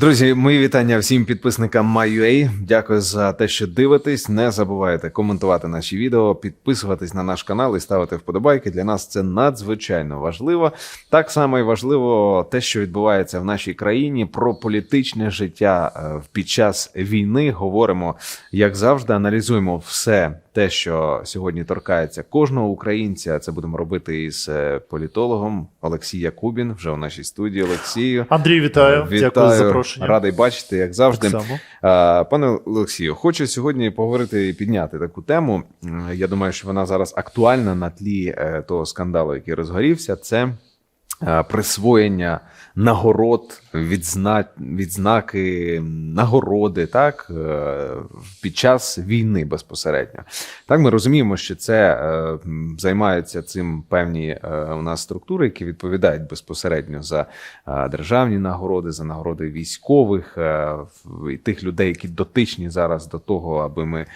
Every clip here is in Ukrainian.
Друзі, мої вітання всім підписникам MyUA. Дякую за те, що дивитесь. Не забувайте коментувати наші відео, підписуватись на наш канал і ставити вподобайки. Для нас це надзвичайно важливо. Так само і важливо те, що відбувається в нашій країні. Про політичне життя е, під час війни говоримо, як завжди, аналізуємо все те, що сьогодні торкається кожного українця. Це будемо робити із е, політологом Олексій Якубін. Вже у нашій студії. Олексію. Андрій, вітаю. Дякую за запрошення. Радий бачити, як завжди. Так само. Пане Олексію, хочу сьогодні поговорити і підняти таку тему. Я думаю, що вона зараз актуальна на тлі е, того скандалу, який розгорівся. Це е, присвоєння нагород, відзна... відзнаки, нагороди, так е, під час війни безпосередньо. Так, ми розуміємо, що це е, займаються цим певні е, у нас структури, які відповідають безпосередньо за державні нагороди, за нагороди військових і тих людей, які дотичні зараз до того, аби ми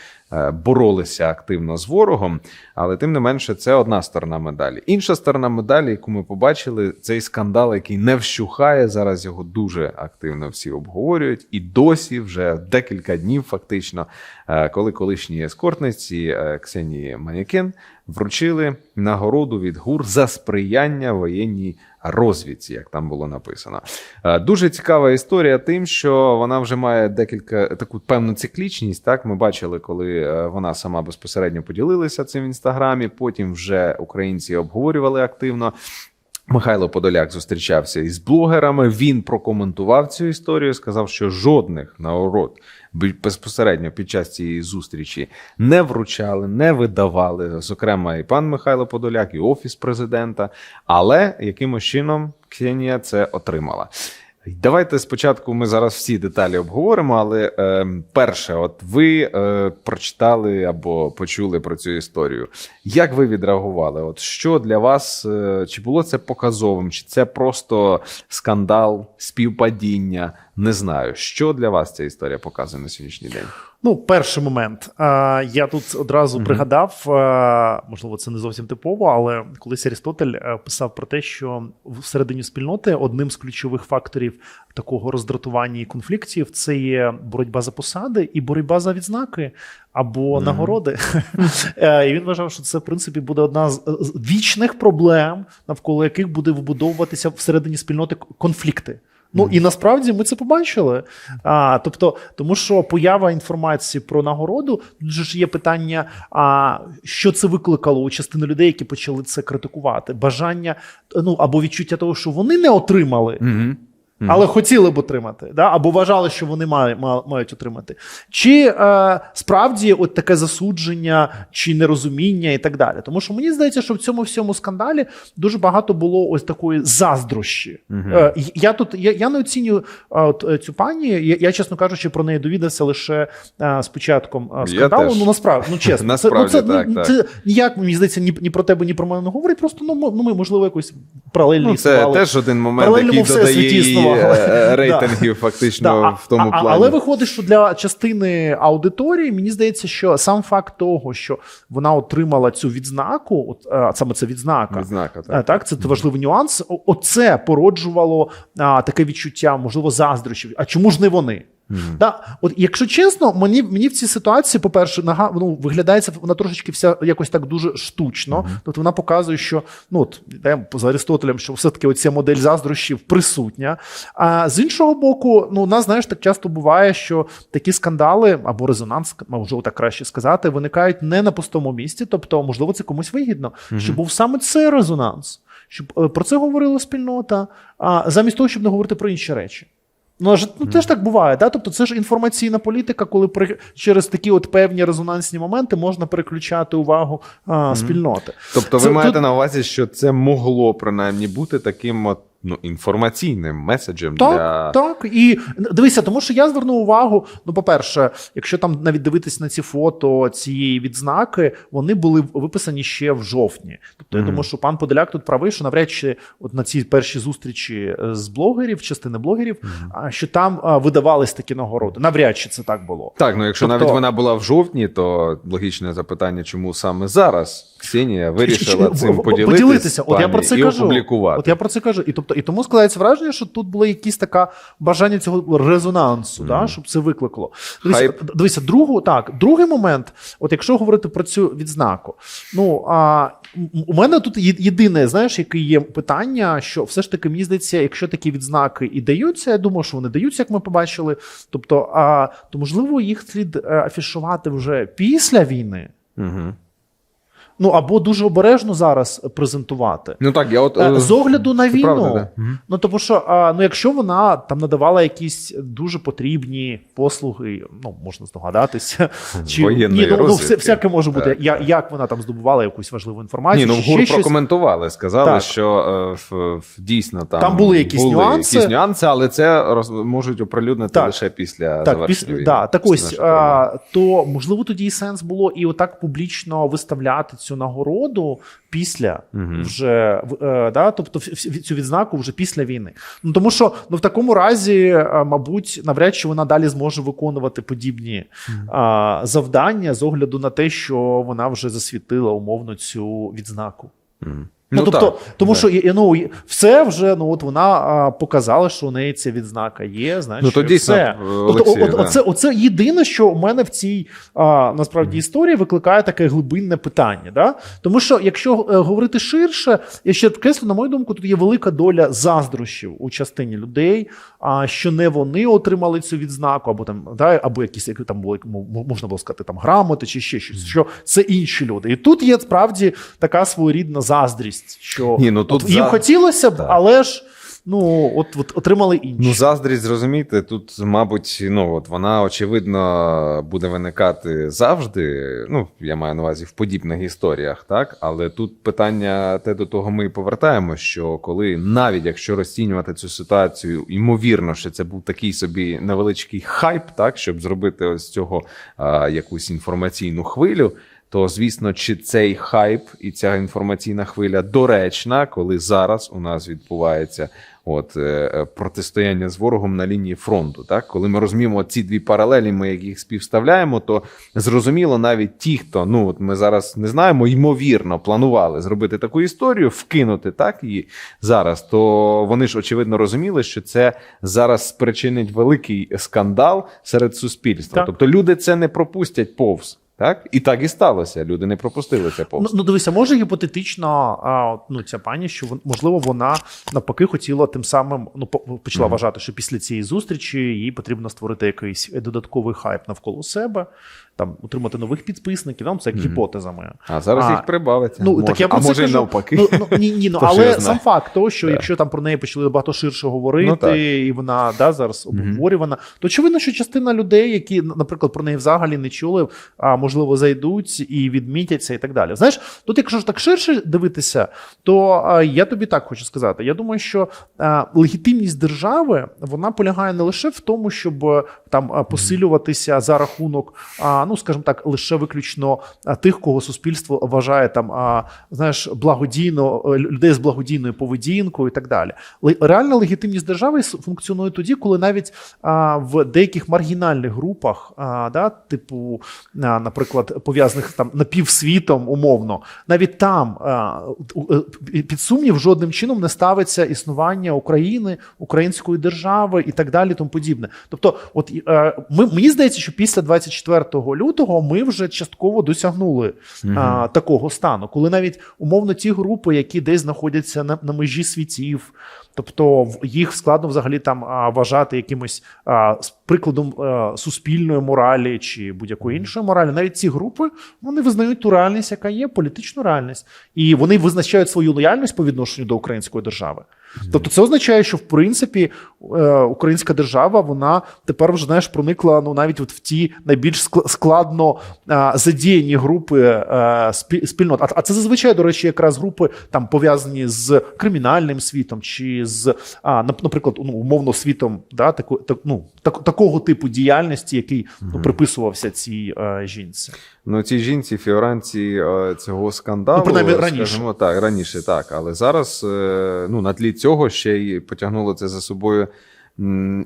боролися активно з ворогом. Але тим не менше, це одна сторона медалі. Інша сторона медалі, яку ми побачили, цей скандал, який не вщухає. Зараз його дуже активно всі обговорюють, і досі вже декілька днів, фактично, е, коли колишній ескортниці е, Ксенії Манякин вручили нагороду від ГУР за сприяння воєнній розвідці, як там було написано. Е, Дуже цікава історія тим, що вона вже має декілька таку певну циклічність. Так, ми бачили, коли вона сама безпосередньо поділилася цим в інстаграмі. Потім вже українці обговорювали активно. Михайло Подоляк зустрічався із блогерами. Він прокоментував цю історію, сказав, що жодних нагород безпосередньо під час цієї зустрічі не вручали, не видавали. Зокрема, і пан Михайло Подоляк, і офіс президента. Але якимось чином Ксенія це отримала. Давайте спочатку ми зараз всі деталі обговоримо. Але е, перше, от ви е, прочитали або почули про цю історію. Як ви відреагували? От що для вас е, чи було це показовим, чи це просто скандал, співпадіння? Не знаю, що для вас ця історія показує на сьогоднішній день. Ну, перший момент. Я тут одразу пригадав, можливо, це не зовсім типово, але колись Арістотель е, писав про те, що всередині спільноти одним з ключових факторів такого роздратування і конфліктів це є боротьба за посади і боротьба за відзнаки або Мгм. нагороди. Е, І він вважав, що це в принципі буде одна з з вічних проблем, навколо яких буде вибудовуватися всередині спільноти конфлікти. Ну і насправді ми це побачили. А, тобто, тому що поява інформації про нагороду, тут же ж є питання, а що це викликало у частини людей, які почали це критикувати. Бажання ну або відчуття того, що вони не отримали. Угу. Але хотіли б отримати, да? або вважали, що вони мають, мають отримати. Чи е, справді от таке засудження, чи нерозуміння і так далі. Тому що мені здається, що в цьому всьому скандалі дуже багато було ось такої заздрощі. Мгм. Е, я тут я, я не оцінюю от, е, цю пані. Я, я, чесно кажучи, про неї довідався лише е, з початком е, Я скандалу. Ну насправді, ну чесно, Насправді, це, ну, так, це, так. це ніяк мені здається, ні, ні про тебе, ні про мене не говорить. Просто ну, ну ми можливо якось паралельно Ну, це теж один момент, який додає. Е, рейтингів фактично Да, в тому плані. Але виходить, що для частини аудиторії мені здається, що сам факт того, що вона отримала цю відзнаку, от а, саме це відзнака. Відзнака, А, так. Так, це важливий нюанс. Оце породжувало а, таке відчуття, можливо, заздрощів. А чому ж не вони? Мгм. Да, от якщо чесно, мені, мені в цій ситуації, по-перше, нага, ну, виглядає це вона трошечки вся якось так дуже штучно. Тобто вона показує, що ну от де, за Аристотелем, що все-таки оця модель заздрощів присутня. А з іншого боку, ну у нас знаєш, так часто буває, що такі скандали або резонанс, можливо, так краще сказати, виникають не на пустому місці. Тобто, можливо, це комусь вигідно, щоб був саме цей резонанс, щоб е, про це говорила спільнота, а замість того, щоб не говорити про інші речі. Ну, ж, ну, теж так буває, да? Тобто це ж інформаційна політика, коли при, через такі от певні резонансні моменти можна переключати увагу а, спільноти. Тобто, ви маєте тут- на увазі, що це могло принаймні бути таким от, ну, інформаційним меседжем Так, для так. І дивися, тому що я звернув увагу. Ну, по-перше, якщо там навіть дивитись на ці фото цієї відзнаки, вони були виписані ще в жовтні. Тобто, я думаю, що пан Подоляк тут правий, що навряд чи от на цій першій зустрічі е, з блогерів, частини блогерів, а, що там видавались такі нагороди. Навряд чи це так було. Так, ну якщо Тобто- навіть вона була в жовтні, то логічне запитання, чому саме зараз Ксенія вирішила Чи- чи- цим в- поділитися, поділитися. От я про це і кажу. опублікувати. От я про це кажу. І тобто Тобто, і тому складається враження, що тут було якесь таке бажання цього резонансу, да, щоб це викликало. Дивися, Хайп. дивися, другу, так, другий момент, от якщо говорити про цю відзнаку, ну а у мене тут єдине, знаєш, яке є питання, що все ж таки мені здається, якщо такі відзнаки і даються, я думаю, що вони даються, як ми побачили. Тобто, а то можливо їх слід е, афішувати вже після війни. Угу. Ну або дуже обережно зараз презентувати. Ну так, я от Е, е, З огляду на війну, правда, да. Ну тому що ну, якщо вона там надавала якісь дуже потрібні послуги, ну можна здогадатися, чи Воєнної ні, ну, ну все, всяке може бути. Так. Я, як вона там здобувала якусь важливу інформацію? Ні, ну ще ГУР щось. прокоментували, сказали, Так. що е, в, в, дійсно там, Там були якісь нюанси. якісь нюанси, але це роз, можуть оприлюднити Так. лише після Так, завершення після, війни. да, так ось, а, то можливо тоді і сенс було і отак публічно виставляти цю нагороду після угу. вже е, да, тобто цю відзнаку вже після війни. Ну тому що ну в такому разі, е, мабуть, навряд чи вона далі зможе виконувати подібні а, завдання з огляду на те, що вона вже засвітила умовно цю відзнаку. Мгм. Ну, тобто, так, тому що ну, все вже ну от вона а, показала, що у неї ця відзнака є. Значить, Ну, то дійсно, все. е, Тобто, от, да. оце, оце єдине, що у мене в цій а, насправді історії викликає таке глибинне питання. Да? Тому що, якщо е, говорити ширше, я ще підкреслю, на мою думку, тут є велика доля заздрощів у частині людей, а що не вони отримали цю відзнаку, або там да, або якісь які там були можна було сказати там грамоти чи ще щось, що це інші люди. І тут є справді така своєрідна заздрість, що Ні, ну, тут от їм за- хотілося б, Так. але ж ну от, от отримали інші. Ну, заздрість, зрозумієте, тут, мабуть, ну от вона очевидно буде виникати завжди. Ну, я маю на увазі в подібних історіях, так. Але тут питання те до того ми повертаємо, що коли навіть якщо розцінювати цю ситуацію, ймовірно, що це був такий собі невеличкий хайп, так, щоб зробити ось цього а, якусь інформаційну хвилю. То звісно, чи цей хайп і ця інформаційна хвиля доречна, коли зараз у нас відбувається от е, е, протистояння з ворогом на лінії фронту. Так, коли ми розуміємо ці дві паралелі, ми як їх співставляємо, то зрозуміло, навіть ті, хто ну от ми зараз не знаємо, ймовірно планували зробити таку історію, вкинути так її зараз. То вони ж очевидно розуміли, що це зараз спричинить великий скандал серед суспільства. Так. Тобто люди це не пропустять повз. Так і так і сталося. Люди не пропустили це повз. Ну, ну дивися, може гіпотетично, а, ну ця пані, що можливо вона навпаки хотіла тим самим ну по- почала Мгм. вважати, що після цієї зустрічі їй потрібно створити якийсь додатковий хайп навколо себе, там утримати нових підписників. Там це як гіпотеза моя. А зараз А, їх прибавиться. Ну може. так я а це може кажу. і навпаки. Ну, ну ні, ні, ну але знає. сам факт того, що Да. якщо там про неї почали багато ширше говорити, Ну, і вона да зараз обговорювана, то очевидно, що частина людей, які, наприклад, про неї взагалі не чули, а можливо зайдуть і відмітяться, і так далі. Знаєш, тут, якщо ж так ширше дивитися, то а, я тобі так хочу сказати. Я думаю, що а, легітимність держави вона полягає не лише в тому, щоб там посилюватися за рахунок, а, ну скажімо так, лише виключно тих, кого суспільство вважає там, а, знаєш, благодійно е, людей з благодійною поведінкою і так далі. Реальна легітимність держави функціонує тоді, коли навіть а, в деяких маргінальних групах, а, да, типу, а, наприклад, пов'язаних там напівсвітом, умовно, навіть там а, е, під сумнів жодним чином не ставиться існування України, української держави і так далі, тому подібне. Тобто, от е, ми мені здається, що після 24 лютого ми вже частково досягнули а, такого стану, коли навіть умовно ті групи, які десь знаходяться на, на межі світів, тобто їх складно взагалі там вважати якимось а, прикладом а, суспільної моралі чи будь-якої іншої моралі. Навіть ці групи вони визнають ту реальність, яка є, політичну реальність, і вони визначають свою лояльність по відношенню до української держави. Тобто, це означає, що в принципі е, українська держава вона тепер вже знаєш проникла ну навіть от в ті найбільш ск- складно е, задіяні групи е, спільнот. А це зазвичай, до речі, якраз групи там пов'язані з кримінальним світом чи з а, нап- наприклад, ну, умовно світом да, таку, так, ну, так, такого типу діяльності, який ну, приписувався цій е, жінці. Ну, цій жінці, фігуранці е, цього скандалу, Ну, принаймні, раніше. скажімо так, раніше так. Але зараз, е, ну, на тлі цього ще й потягнуло це за собою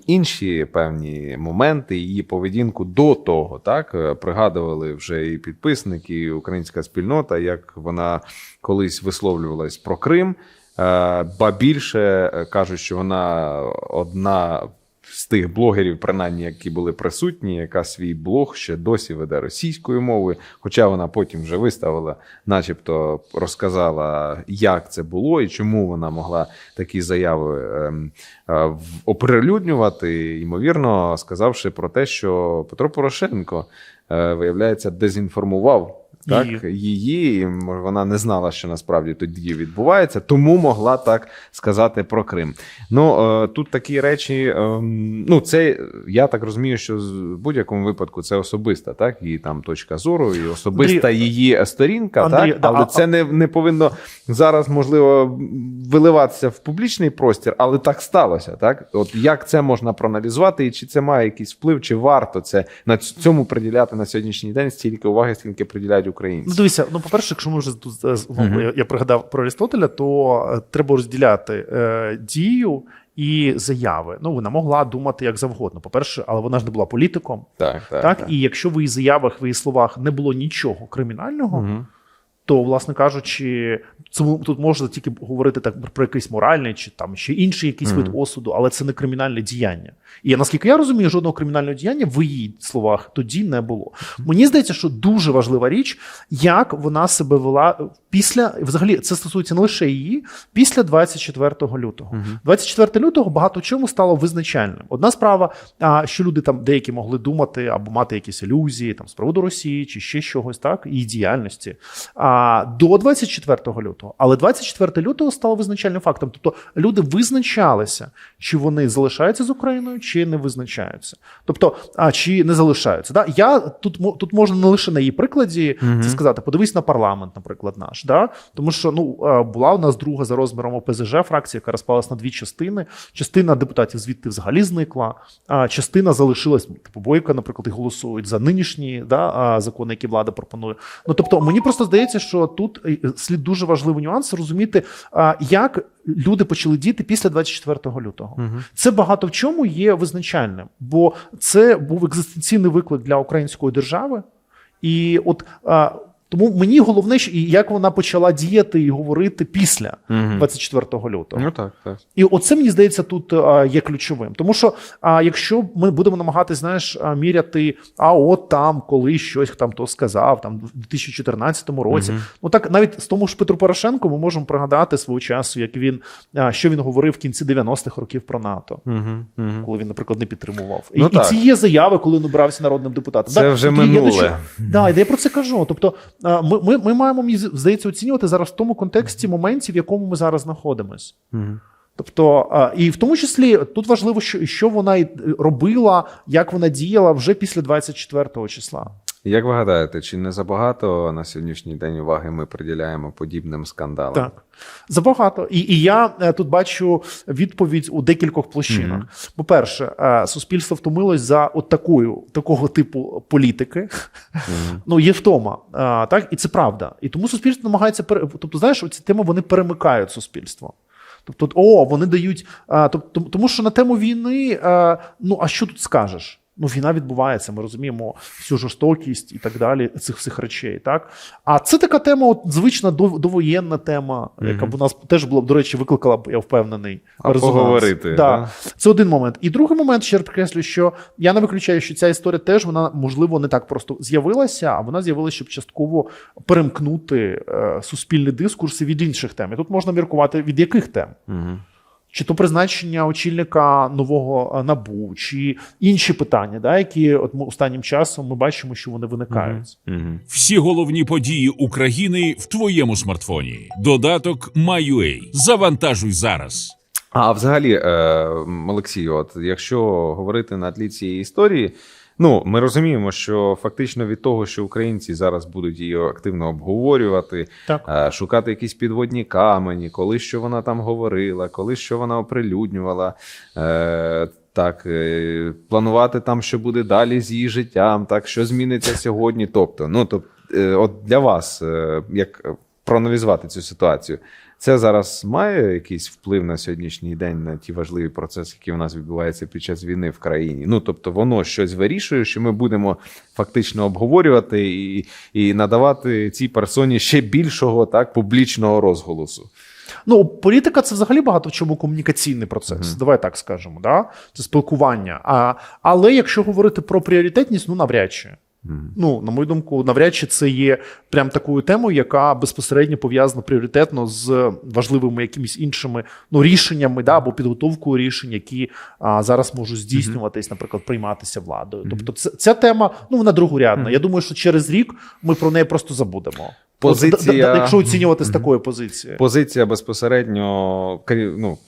інші певні моменти, її поведінку до того. Так Е, пригадували вже і підписники, і українська спільнота, як вона колись висловлювалась про Крим. Е, Ба більше е, кажуть, що вона одна з тих блогерів, принаймні, які були присутні, яка свій блог ще досі веде російською мовою. Хоча вона потім вже виставила, начебто розказала, як це було і чому вона могла такі заяви ем, е, оприлюднювати, ймовірно, сказавши про те, що Петро Порошенко, виявляється, дезінформував. Так, Її. її, і, вона не знала, що насправді тоді відбувається, тому могла так сказати про Крим. Ну е, тут такі речі. ем, ну, це я так розумію, що в будь-якому випадку це особиста, так, її там точка зору, і особиста Андрій- її сторінка, Андрій, так, да, але а- це не, не повинно зараз, можливо, виливатися в публічний простір, але так сталося. Так, от як це можна проаналізувати, і чи це має якийсь вплив, чи варто це на цьому приділяти на сьогоднішній день стільки уваги, скільки приділяють українці? Ну, дивіться, ну, по-перше, якщо ми вже тут е, знову Мгм. я, я пригадав про Аристотеля, то е, треба розділяти е, дію і заяви. Ну, вона могла думати як завгодно. По-перше, але вона ж не була політиком. Так, так. Так, і якщо в її заявах, в її словах не було нічого кримінального, Угу. То, власне кажучи, цьому тут можна тільки говорити так про якийсь моральний чи там ще інший якийсь вид осуду, але це не кримінальне діяння. І наскільки я розумію, жодного кримінального діяння в її словах тоді не було. Мені здається, що дуже важлива річ, як вона себе вела після взагалі це стосується не лише її, після 24 лютого. Мгм. 24 лютого багато чому стало визначальним. Одна справа, що люди там деякі могли думати або мати якісь ілюзії там з приводу Росії чи ще чогось, так її діяльності. А до 24 лютого, але 24 лютого стало визначальним фактом. Тобто люди визначалися, чи вони залишаються з Україною, чи не визначаються. Тобто, а чи не залишаються. Да? Я тут тут можна не лише на її прикладі це сказати. Подивись на парламент, наприклад, наш. Да? Тому що ну була у нас друга за розміром ОПЗЖ фракція, яка розпалась на дві частини. Частина депутатів звідти взагалі зникла, а частина залишилась. Типу Бойка, наприклад, і голосують за нинішні да, закони, які влада пропонує. Ну тобто, мені просто здається, що тут е, слід дуже важливий нюанс розуміти, як люди почали діяти після 24 лютого. Угу. Це багато в чому є визначальним, бо це був екзистенційний виклик для української держави. І от тому мені головне, як вона почала діяти і говорити після 24 лютого. Ну так, так. І оце мені здається тут є ключовим. Тому що а, якщо ми будемо намагатися, знаєш, міряти, а от там коли щось там то сказав, там в 2014 році. Ну так навіть з тому ж Петру Порошенку ми можемо пригадати свого часу, як він що він говорив в кінці 90-х років про НАТО. Коли він, наприклад, не підтримував, Ну, і, і ці є заяви, коли він обрався народним депутатом. Це Да, вже я минуле. Да, я про це кажу. Тобто, ми, ми, ми маємо мені здається оцінювати зараз в тому контексті моментів, в якому ми зараз знаходимось. Угу. Тобто, і в тому числі тут важливо, що, що вона робила, як вона діяла вже після 24 числа. Як ви гадаєте, чи не забагато на сьогоднішній день уваги ми приділяємо подібним скандалам? Так. Забагато. І, і я е, тут бачу відповідь у декількох площинах. Мгм. По-перше, е, суспільство втомилось за от такою, такого типу політики. Мгм. Ну, є втома, так, і це правда. І тому суспільство намагається. Тобто, знаєш, ці теми вони перемикають суспільство. Тобто, о, вони дають. Тобто, тому що на тему війни, ну а що тут скажеш? Ну, війна відбувається, ми розуміємо всю жорстокість і так далі, цих всіх речей. Так? А це така тема, от, звична довоєнна тема, яка б у нас теж була до речі, викликала б, я впевнений, А поговорити, Да. да? Це один момент. І другий момент, ще підкреслю, що я не виключаю, що ця історія теж вона можливо не так просто з'явилася, а вона з'явилася, щоб частково перемкнути е, суспільний дискурс від інших тем. І тут можна міркувати від яких тем. Мгм. Чи то призначення очільника нового е, набу, чи інші питання, да, які от ми останнім часом ми бачимо, що вони виникають. Мгм. Всі головні події України в твоєму смартфоні. Додаток MyUA. Завантажуй зараз. А взагалі, е, Олексію, от якщо говорити на тлі цієї історії, ну ми розуміємо, що фактично від того, що українці зараз будуть її активно обговорювати, Так. е, шукати якісь підводні камені, коли що вона там говорила, коли що вона оприлюднювала. Е, так, е, планувати там, що буде далі з її життям, так що зміниться сьогодні. Тобто, ну тобто, от для вас, як проаналізувати цю ситуацію, це зараз має якийсь вплив на сьогоднішній день на ті важливі процеси, які в нас відбуваються під час війни в країні. Ну тобто, воно щось вирішує, що ми будемо фактично обговорювати і, і надавати цій персоні ще більшого так публічного розголосу. Ну, політика це взагалі багато в чому комунікаційний процес. Мгм. Давай так скажемо. Да? Це спілкування. А, але якщо говорити про пріоритетність, ну навряд чи. Ну, на мою думку, навряд чи це є прям такою темою, яка безпосередньо пов'язана пріоритетно з важливими якимись іншими ну, рішеннями, да, або підготовкою рішень, які а, зараз можуть здійснюватись, наприклад, прийматися владою. Тобто, це, ця тема ну вона другорядна. Я думаю, що через рік ми про неї просто забудемо. Позиція- От, якщо оцінювати з такої позиції. Позиція безпосередньо ну,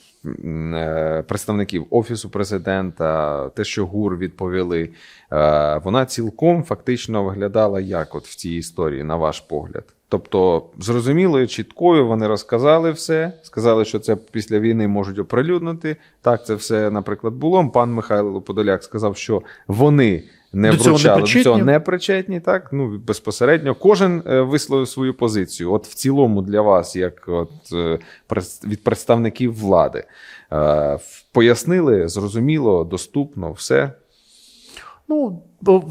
представників офісу президента, те, що ГУР відповіли, е, вона цілком фактично виглядала як от в цій історії, на ваш погляд. Тобто, зрозумілою, чіткою вони розказали все, сказали, що це після війни можуть оприлюднити. Так, це все, наприклад, було. Пан Михайло Подоляк сказав, що вони не До цього не вручали до цього не причетні. Так, ну безпосередньо кожен е, висловив свою позицію. От в цілому для вас, як от е, від представників влади, е, пояснили, зрозуміло, доступно, все. Ну,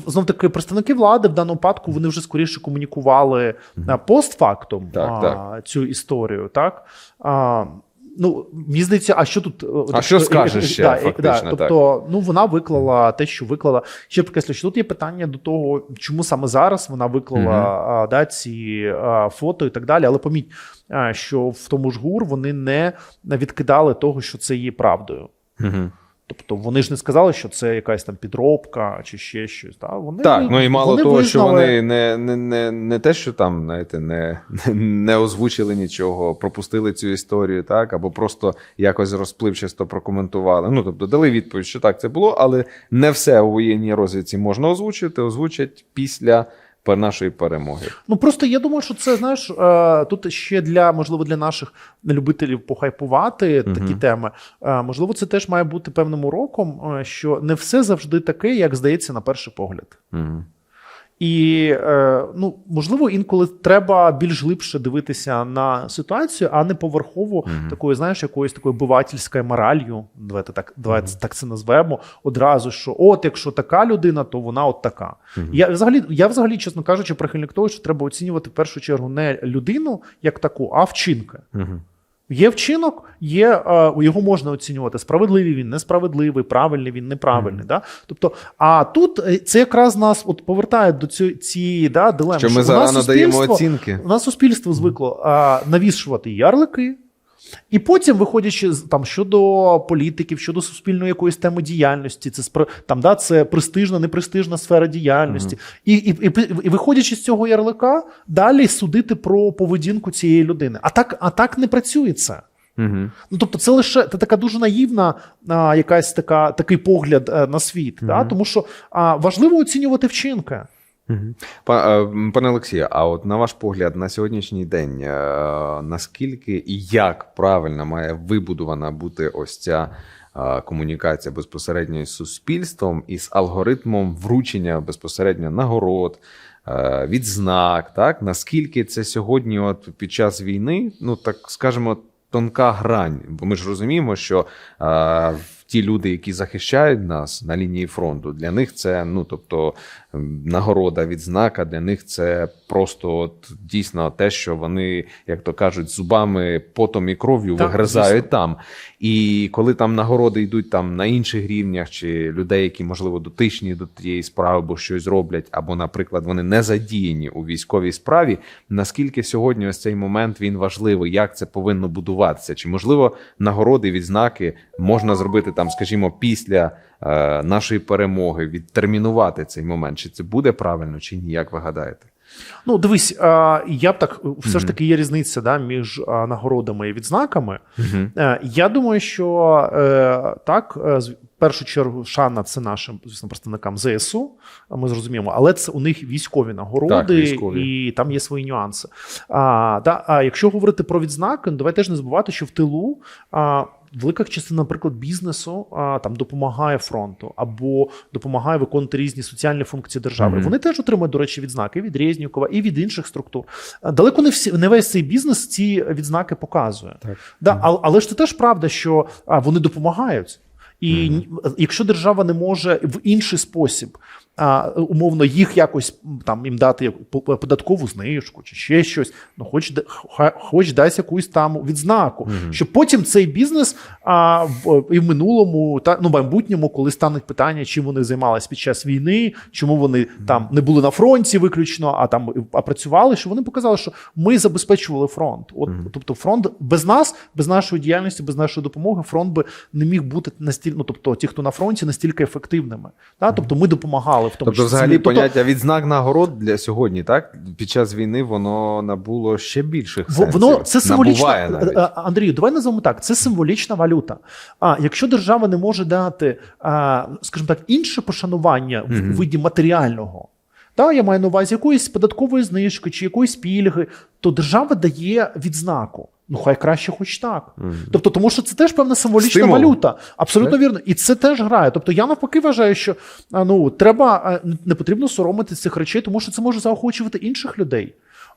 знов таки, представники влади в даному випадку вони вже скоріше комунікували а, постфактум Так, а, так. цю історію, так? А, ну, мені здається, а що тут? А що скажеш ще, фактично, тобто, ну, вона виклала те, що виклала. Ще підкреслю, що тут є питання до того, чому саме зараз вона виклала угу. да, ці а, фото і так далі. Але поміть, що в тому ж ГУР вони не відкидали того, що це є правдою. Угу. Тобто вони ж не сказали, що це якась там підробка чи ще щось. Та? Вони, Так, ну і мало вони того, що вони не, не, не, не те, що там, знаєте, не, не озвучили нічого, пропустили цю історію, так, або просто якось розпливчасто прокоментували. Ну, тобто дали відповідь, що так це було, але не все у воєнній розвідці можна озвучити, озвучать після нашої перемоги. Ну просто я думаю, що це знаєш е, тут ще для можливо для наших любителів похайпувати Мгм. такі теми. Е, Можливо, це теж має бути певним уроком, е, що не все завжди таке, як здається на перший погляд. Угу. І е, ну можливо, інколи треба більш глибше дивитися на ситуацію, а не поверхово Мгм. такою, знаєш, якоюсь такою бивательською моралью. Давайте так, давайте так це назвемо. Одразу що, от якщо така людина, то вона от така. Я взагалі, я взагалі, чесно кажучи, прихильник того, що треба оцінювати в першу чергу не людину як таку, а вчинки. Угу. Є вчинок, є е, його можна оцінювати. Справедливий він, несправедливий, правильний він, неправильний. Да? Тобто, а тут е, це якраз нас от повертає до цієї, да, дилеми. Що ми що зараз надаємо оцінки. У нас суспільство звикло а, навішувати ярлики. І потім, виходячи там щодо політиків, щодо суспільної якоїсь теми діяльності, це там да це престижна, непрестижна сфера діяльності, і, і, і, і виходячи з цього ярлика, далі судити про поведінку цієї людини. А так, а так не працює це. Угу. Ну тобто, це лише це така дуже наївна а, якась така такий погляд е, на світ. Да? Тому що а, важливо оцінювати вчинки. Е, Пане Олексію, а от на ваш погляд, на сьогоднішній день, е, наскільки і як правильно має вибудована бути ось ця е, комунікація безпосередньо із суспільством і з алгоритмом вручення безпосередньо нагород, відзнак, так? Наскільки це сьогодні, от під час війни, ну так скажемо, тонка грань? Бо ми ж розуміємо, що е, ті люди, які захищають нас на лінії фронту, для них це ну тобто нагорода, відзнака, для них це просто от дійсно те, що вони, як то кажуть, зубами, потом і кров'ю вигризають там. І коли там нагороди йдуть там на інших рівнях, чи людей, які можливо дотичні до тієї справи, бо щось роблять, або, наприклад, вони не задіяні у військовій справі. Наскільки сьогодні ось цей момент він важливий? Як це повинно будуватися? Чи можливо нагороди, відзнаки можна зробити там, скажімо, після е, нашої перемоги, відтермінувати цей момент? Чи це буде правильно, чи ні? Як ви гадаєте? Ну, дивись, я б так все ж таки є різниця да, між нагородами і відзнаками. Е, Я думаю, що е, так, е, в першу чергу, шана це нашим звісно представникам ЗСУ. Ми зрозуміємо, але це у них військові нагороди, Так, військові. і там є свої нюанси. А, да, а якщо говорити про відзнаки, ну, давай теж не забувати, що в тилу. А, Велика частина, наприклад, бізнесу а, там допомагає фронту або допомагає виконувати різні соціальні функції держави. Мгм. Вони теж отримують, до речі, відзнаки від Резнікова, і від інших структур. Далеко не всі не весь цей бізнес ці відзнаки показує. Так. Да, але, але ж це теж правда, що а, вони допомагають. І ні- якщо держава не може в інший спосіб а, умовно їх якось там їм дати податкову знижку чи ще щось. Ну, хоч хоч дасть якусь там відзнаку, щоб потім цей бізнес а, в і в минулому та ну майбутньому, коли стануть питання, чим вони займалися під час війни, чому вони там не були на фронті виключно, а там а працювали, що вони показали, що ми забезпечували фронт. От тобто, фронт без нас, без нашої діяльності, без нашої допомоги, фронт би не міг бути настільки, ну тобто, ті, хто на фронті, настільки ефективними. Та? Тобто, ми допомагали в тому Тобто, числі. взагалі, Тобто, поняття відзнак нагород для сьогодні, так? Під час війни воно набуло ще більших сенсів. Воно це символічна навіть. А, а, Андрію. Давай називаємо так. Це символічна валюта. А якщо держава не може дати, а, скажімо так, інше пошанування в виді матеріального. Та я маю на увазі якоїсь податкової знижки чи якоїсь пільги, то держава дає відзнаку. Ну, хай краще, хоч так. Тобто, тому що це теж певна символічна Стимул. валюта. Абсолютно вірно. І це теж грає. Тобто, я навпаки вважаю, що ну треба не потрібно соромити цих речей, тому що це може заохочувати інших людей.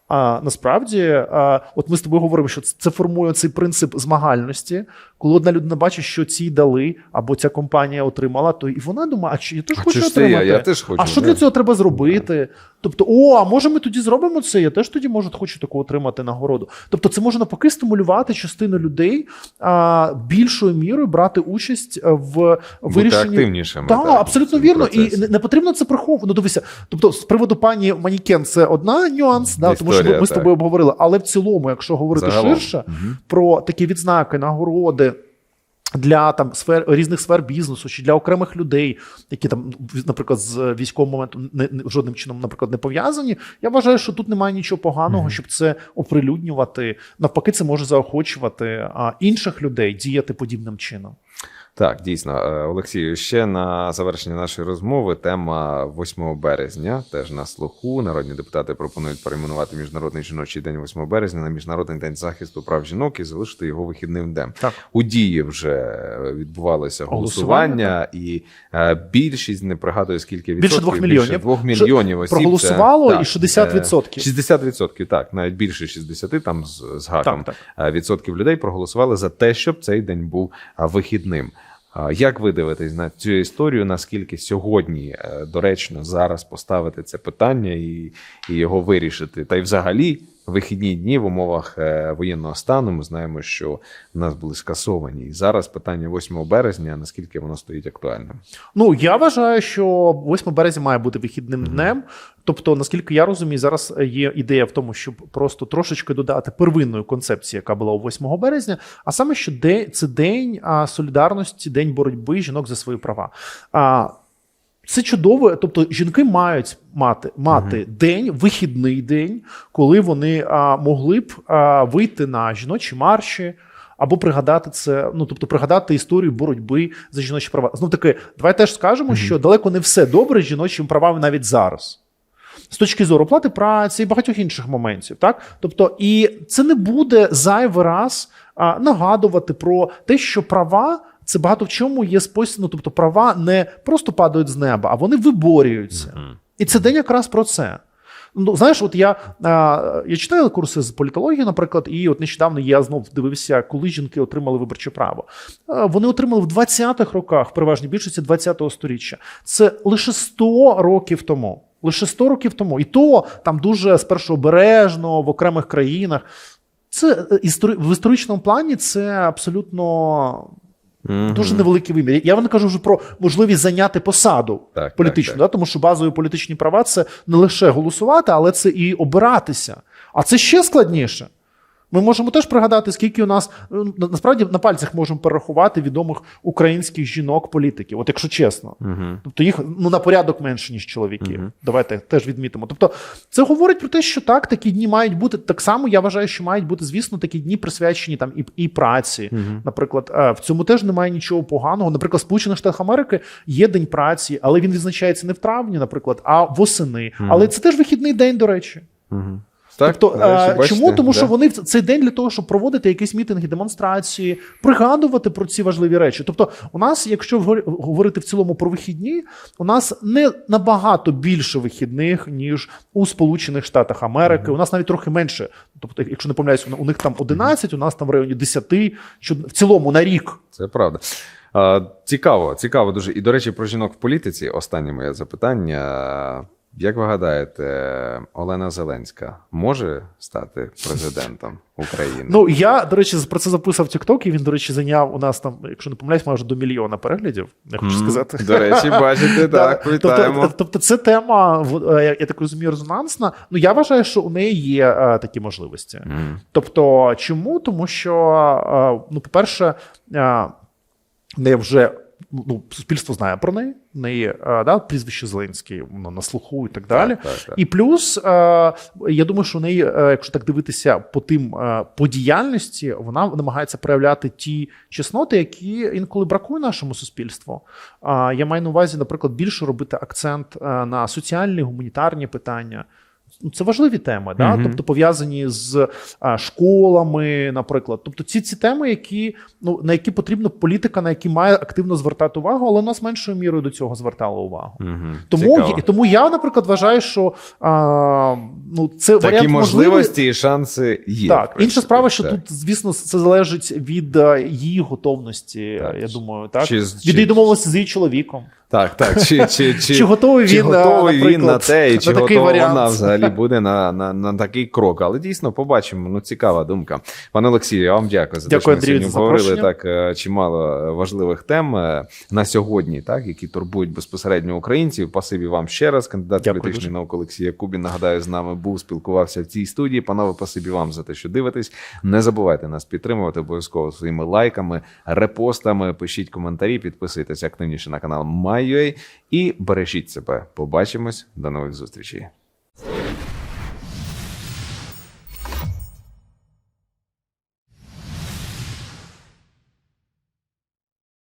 А насправді, а, от ми з тобою говоримо, що це формує цей принцип змагальності. Коли одна людина бачить, що ці дали, або ця компанія отримала, то і вона думає, а чи я теж А хочу ж я? отримати. Я теж хочу, а що для цього треба зробити? Тобто, о, а може ми тоді зробимо це? Я теж тоді може хочу таку отримати нагороду. Тобто, це може навпаки стимулювати частину людей а, більшою мірою брати участь а, в Бути вирішенні активнішими. так, так, абсолютно вірно. процесі. І не, не потрібно це приховувати. Ну, дивися, тобто, з приводу пані Манікен, це одна нюанс, да, тому Історія, ми, ми з тобою обговорили. Але в цілому, якщо говорити Загалом. ширше про такі відзнаки, нагороди. Для там сфер різних сфер бізнесу чи для окремих людей, які там, наприклад, з військовим моментом не, не жодним чином, наприклад, не пов'язані. Я вважаю, що тут немає нічого поганого, щоб це оприлюднювати. Навпаки, це може заохочувати а, інших людей діяти подібним чином. Так, дійсно, Е, Олексію, ще на завершення нашої розмови тема 8 березня. Теж на слуху. Народні депутати пропонують перейменувати Міжнародний жіночий день 8 березня на Міжнародний день захисту прав жінок і залишити його вихідним днем. Так. У дії вже відбувалося Голосування, голосування, і е, більшість не пригадую скільки Більше двох мільйонів. Більше двох мільйонів осіб проголосувало, це, і 60%. е, 60%, так, навіть більше 60, там з, з гаком Так, е, відсотків людей проголосували за те, щоб цей день був вихідним. А, Як ви дивитесь на цю історію? Наскільки сьогодні е, доречно зараз поставити це питання і, і його вирішити? Та й взагалі вихідні дні в умовах е, воєнного стану ми знаємо, що в нас були скасовані. І зараз питання 8 березня, наскільки воно стоїть актуальним? Ну я вважаю, що 8 березня має бути вихідним днем. Тобто, наскільки я розумію, зараз є ідея в тому, щоб просто трошечки додати первинної концепції, яка була у 8 березня, а саме, що де це день солідарності, день боротьби жінок за свої права. А, це чудово. Тобто, жінки мають мати мати день, вихідний день, коли вони а, могли б а, вийти на жіночі марші. Або пригадати це, ну тобто пригадати історію боротьби за жіночі права. Знов таки, давай теж скажемо, що далеко не все добре з жіночими правами навіть зараз. З точки зору оплати праці і багатьох інших моментів, так тобто, і це не буде зайвий раз а, нагадувати про те, що права це багато в чому є спосіб. Ну, тобто, права не просто падають з неба, а вони виборюються. І це день якраз про це. Ну, знаєш, от я, а, я читаю курси з політології, наприклад, і от нещодавно я знов дивився, коли жінки отримали виборче право. А, Вони отримали в 20-х роках, в переважній більшості 20-го сторіччя. Це лише 100 років тому. Лише 100 років тому. І то там дуже спершу обережно в окремих країнах. Це е, в історичному плані це абсолютно дуже невеликий вимір. Я не кажу вже про можливість зайняти посаду Так, політичну, так, Да? тому що базові політичні права це не лише голосувати, але це і обиратися. А це ще складніше. Ми можемо теж пригадати, скільки у нас ну, насправді на пальцях можемо перерахувати відомих українських жінок-політиків, от якщо чесно. Тобто їх ну, на порядок менше, ніж чоловіків. Давайте теж відмітимо. Тобто, це говорить про те, що так, такі дні мають бути. Так само я вважаю, що мають бути, звісно, такі дні присвячені там і, і праці. Наприклад, Е, в цьому теж немає нічого поганого. Наприклад, Сполучених Штатах Америки є день праці, але він відзначається не в травні, наприклад, а восени. Але це теж вихідний день, до речі. Так, тобто, речі, е, бачите, чому? Тому що да. вони в цей день для того, щоб проводити якісь мітинги, демонстрації, пригадувати про ці важливі речі. Тобто, у нас, якщо говор- говорити в цілому про вихідні, у нас не набагато більше вихідних, ніж у Сполучених Штатах Америки. У нас навіть трохи менше. Тобто, якщо не помиляюсь, у них там 11, у нас там в районі 10, що в цілому на рік. Це правда. Цікаво, цікаво дуже. І до речі, про жінок в політиці. Останнє моє запитання. Як ви гадаєте, Олена Зеленська може стати президентом України? Ну я до речі про це записав TikTok, і він, до речі, зайняв у нас там, якщо не помиляюсь, майже до мільйона переглядів. Я хочу сказати. До речі, бачите, так, вітаємо. Тобто, тобто, це тема, е, я, так розумію, резонансна. Ну я вважаю, що у неї є е, такі можливості. Тобто, чому? Тому що, е, ну, по-перше, е, неї вже ну, суспільство знає про неї, в неї е, да, прізвище Зеленський воно на слуху і так далі. Так, так, так. І плюс, е, я думаю, що у неї, е, якщо так дивитися по тим по діяльності, вона намагається проявляти ті чесноти, які інколи бракує нашому суспільству. Я маю на увазі, наприклад, більше робити акцент на соціальні гуманітарні питання. Ну, Це важливі теми, да? Мгм. тобто пов'язані з а, школами, наприклад. Тобто, ці ці теми, які ну на які потрібна політика, на які має активно звертати увагу, але нас меншою мірою до цього звертала увагу. Мгм. Тому, Цікаво. я- тому я, наприклад, вважаю, що а, ну, це Такі варіант можливості і шанси є. Так, інша справа, що Так. тут, звісно, це залежить від її готовності. Так. Я думаю, так Чи- від чи- домовленості з її чоловіком. Так, так. Чи, чи, чи, Чи готовий чи він, готовий він на те, і чи готова варіант? вона взагалі буде на, на, на такий крок. Але дійсно побачимо. Ну, цікава думка. Пане Олексію, я вам дякую за те, що ми сьогодні говорили так е, чимало важливих тем е, на сьогодні, так, які турбують безпосередньо українців. Пасибі вам ще раз. Кандидат Дякую політичних дуже. наук Олексій Якубін, нагадаю, з нами був, спілкувався в цій студії. Панове, пасибі вам за те, що дивитесь. Не забувайте нас підтримувати обов'язково своїми лайками, репостами. Пишіть коментарі, підписуйтесь активніше на канал MyUA і бережіть себе. Побачимось. До нових зустрічей.